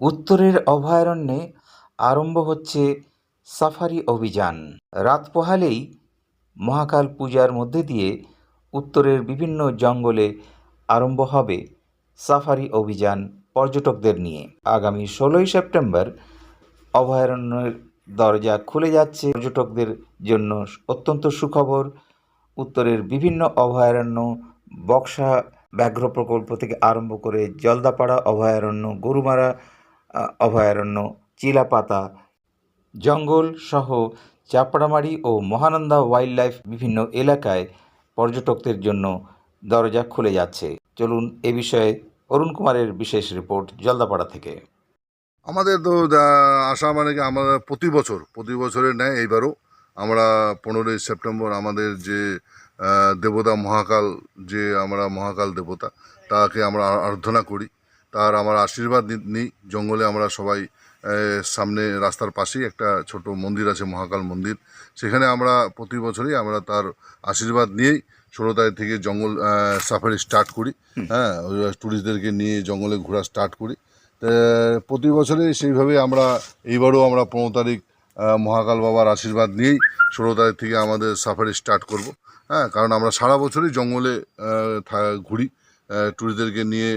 উত্তরের অভয়ারণ্যে আরম্ভ হচ্ছে সাফারি অভিযান। রাত পোহালেই মহাকাল পূজার মধ্যে দিয়ে উত্তরের বিভিন্ন জঙ্গলে আরম্ভ হবে সাফারি অভিযান পর্যটকদের নিয়ে। আগামী ষোলোই সেপ্টেম্বর অভয়ারণ্যের দরজা খুলে যাচ্ছে পর্যটকদের জন্য অত্যন্ত সুখবর। উত্তরের বিভিন্ন অভয়ারণ্য বক্সা ব্যাঘ্র প্রকল্প থেকে আরম্ভ করে জলদাপাড়া অভয়ারণ্য, গরুমারা অভয়ারণ্য, চিলাপাতা, জঙ্গল সহ চাপড়ামারি ও মহানন্দা ওয়াইল্ড লাইফ বিভিন্ন এলাকায় পর্যটকদের জন্য দরজা খুলে যাচ্ছে। চলুন এ বিষয়ে অরুণ কুমারের বিশেষ রিপোর্ট জলদাপাড়া থেকে। আমাদের তো আশা মানে কি, আমরা প্রতি বছর, প্রতি বছরের ন্যায় এইবারও আমরা পনেরোই সেপ্টেম্বর আমাদের যে দেবতা মহাকাল, যে আমরা মহাকাল দেবতা, তাকে আমরা আরাধনা করি। তার আমার আশীর্বাদ নিই। জঙ্গলে আমরা সবাই সামনে রাস্তার পাশেই একটা ছোট মন্দির আছে মহাকাল মন্দির। সেখানে আমরা প্রতি বছরই আমরা তার আশীর্বাদ নিয়েই ষোলো তারিখ থেকে জঙ্গল সাফারি স্টার্ট করি। হ্যাঁ ট্যুরিস্টদেরকে নিয়ে জঙ্গলে ঘোরা স্টার্ট করি। প্রতি বছরই সেইভাবে আমরা এইবারও আমরা পনেরো তারিখ মহাকাল বাবার আশীর্বাদ নিয়েই ষোলো তারিখ থেকে আমাদের সাফারি স্টার্ট করব। হ্যাঁ কারণ আমরা সারা বছরই জঙ্গলে ঘুরি। ট্যুরিস্টদেরকে নিয়ে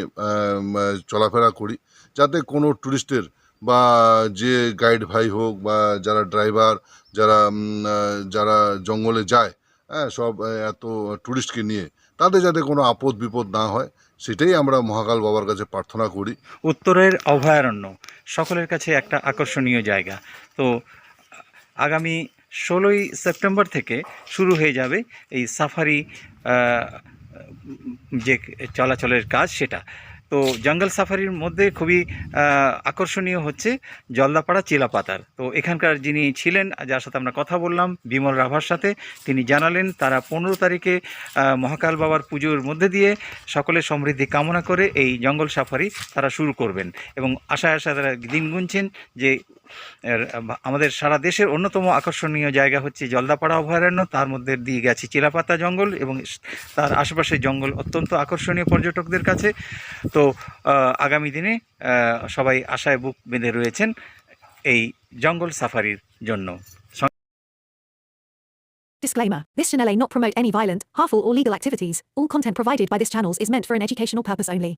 চলাফেরা করি। যাতে কোনো ট্যুরিস্টের বা যে গাইড ভাই হোক বা যারা ড্রাইভার যারা যারা জঙ্গলে যায় হ্যাঁ সব এত ট্যুরিস্টকে নিয়ে, তাদের যাতে কোনো আপদ বিপদ না হয়, সেটাই আমরা মহাকাল বাবার কাছে প্রার্থনা করি। উত্তরের অভয়ারণ্য, সকলের কাছে একটা আকর্ষণীয় জায়গা। তো, আগামী ষোলোই সেপ্টেম্বর থেকে শুরু হয়ে যাবে এই সাফারি যে চলাচলের কাজ সেটা। তো জঙ্গল সাফারির মধ্যে খুবই আকর্ষণীয় হচ্ছে জলদাপাড়া চিলাপাতার। তো এখানকার যিনি ছিলেন, যার সাথে আমরা কথা বললাম, বিমল রাভার সাথে, তিনি জানালেন তারা পনেরো তারিখে মহাকাল বাবার পুজোর মধ্যে দিয়ে সকলের সমৃদ্ধি কামনা করে এই জঙ্গল সাফারি তারা শুরু করবেন। এবং আশায় আশা তারা দিন গুনছেন যে আমাদের সারা দেশের অন্যতম আকর্ষণীয় জায়গা হচ্ছে জলদাপাড়া অভয়ারণ্য তার মধ্যে দিয়ে গেছে চিলাপাতা জঙ্গল এবং তার আশেপাশের জঙ্গল অত্যন্ত আকর্ষণীয় পর্যটকদের কাছে তো আগামী দিনে সবাই আশায় বুক বেঁধে রয়েছেন এই জঙ্গল সাফারির জন্য Disclaimer This channel may not promote any violent, harmful, or legal activities. All content provided by this channel is meant for an educational purpose only.